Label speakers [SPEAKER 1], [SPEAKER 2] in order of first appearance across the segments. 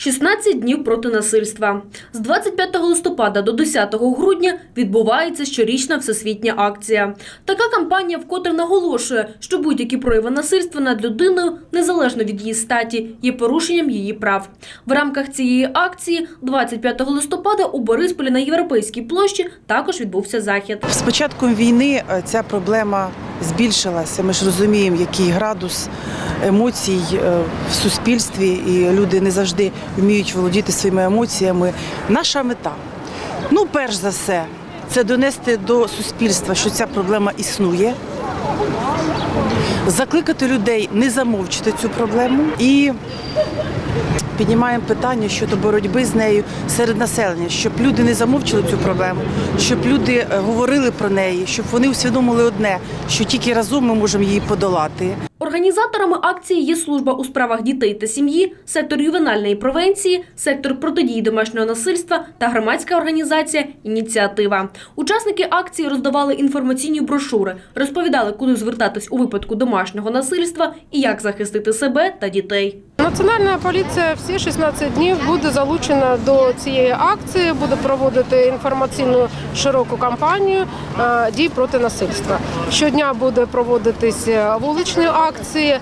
[SPEAKER 1] 16 днів проти насильства. З 25 листопада до 10 грудня відбувається щорічна всесвітня акція. Така кампанія вкотре наголошує, що будь-які прояви насильства над людиною, незалежно від її статі, є порушенням її прав. В рамках цієї акції 25 листопада у Борисполі на Європейській площі також відбувся захід.
[SPEAKER 2] З початком війни е, ця проблема збільшилася. Ми ж розуміємо, який градус емоцій е, в суспільстві, і люди не завжди вміють володіти своїми емоціями. Наша мета, ну, перш за все, це донести до суспільства, що ця проблема існує. Закликати людей не замовчити цю проблему і піднімаємо питання щодо боротьби з нею серед населення, щоб люди не замовчили цю проблему, щоб люди е, говорили про неї, щоб вони усвідомили одне, що тільки разом ми можемо її подолати.
[SPEAKER 1] Організаторами акції є служба у справах дітей та сім'ї, сектор ювенальної превенції, сектор протидії домашнього насильства та громадська організація Ініціатива. Учасники акції роздавали інформаційні брошури, розповідали, куди звертатись у випадку домашнього насильства і як захистити себе та дітей.
[SPEAKER 3] Національна поліція всі 16 днів буде залучена до цієї акції, буде проводити інформаційну широку кампанію е, дій проти насильства. Щодня буде проводитись вуличні акції, е,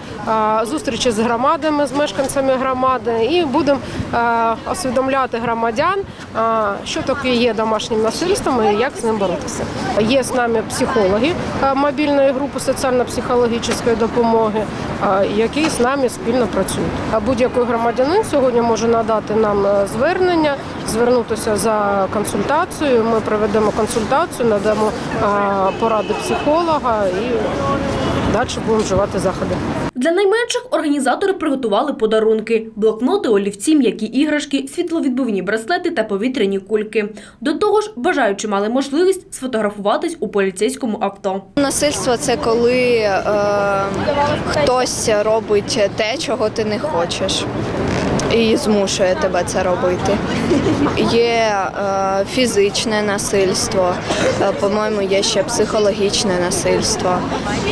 [SPEAKER 3] зустрічі з громадами, з мешканцями громади, і будемо е, освідомляти громадян, е, що таке є домашнім насильством і як з ним боротися. Є з нами психологи е, мобільної групи соціально-психологічної допомоги, е, які з нами спільно працюють. Будь-який громадянин сьогодні може надати нам е, звернення, звернутися за консультацією. Ми проведемо консультацію, надамо поради психолога і далі будемо вживати заходи.
[SPEAKER 1] Для найменших організатори приготували подарунки: блокноти, олівці, м'які іграшки, світловідбивні браслети та повітряні кульки. До того ж, бажаючи мали можливість сфотографуватись у поліцейському авто.
[SPEAKER 4] Насильство це коли е, хтось робить те, чого ти не хочеш. І змушує тебе це робити. Є е, фізичне насильство, е, по-моєму, є ще психологічне насильство.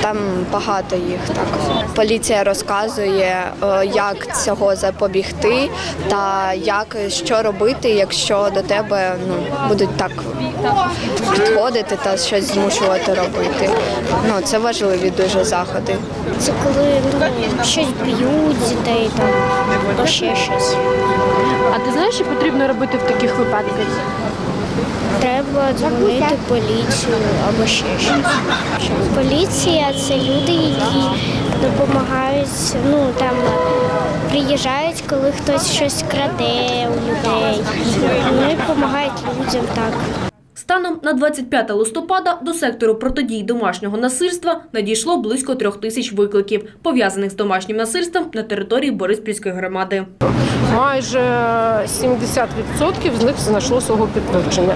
[SPEAKER 4] Там багато їх так. Поліція розказує, е, як цього запобігти та як що робити, якщо до тебе ну, будуть так підходити та щось змушувати робити. Ну це важливі дуже заходи.
[SPEAKER 5] Це коли ну, щось б'ють дітей там, ще щось.
[SPEAKER 6] А ти знаєш, що потрібно робити в таких випадках?
[SPEAKER 5] Треба дзвонити поліцію або ще щось. Поліція це люди, які допомагають, ну там приїжджають, коли хтось щось краде у людей. Вони допомагають людям так.
[SPEAKER 1] Станом на 25 листопада до сектору протидії домашнього насильства надійшло близько трьох тисяч викликів, пов'язаних з домашнім насильством на території Бориспільської громади.
[SPEAKER 3] Майже 70% з них знайшло свого підтвердження.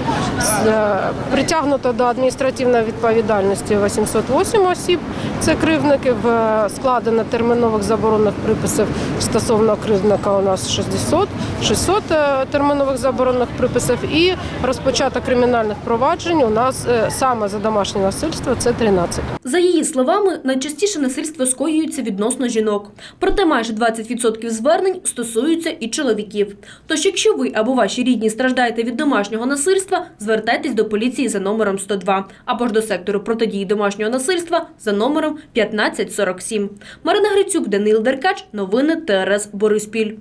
[SPEAKER 3] Е, Притягнуто до адміністративної відповідальності 808 осіб. Це кривдників. Е, Складено термінових заборонних приписів стосовно кривдника у нас 60, 600 е, термінових заборонних приписів. І розпочато кримінальних проваджень у нас е, саме за домашнє насильство це 13.
[SPEAKER 1] За її словами, найчастіше насильство скоюється відносно жінок. Проте майже 20% звернень стосуються і чоловіків. Тож, якщо ви або ваші рідні страждаєте від домашнього насильства, звертайтесь до поліції за номером 102 або ж до сектору протидії домашнього насильства за номером 1547. Марина Грицюк, Данил Деркач. Новини ТРС Бориспіль.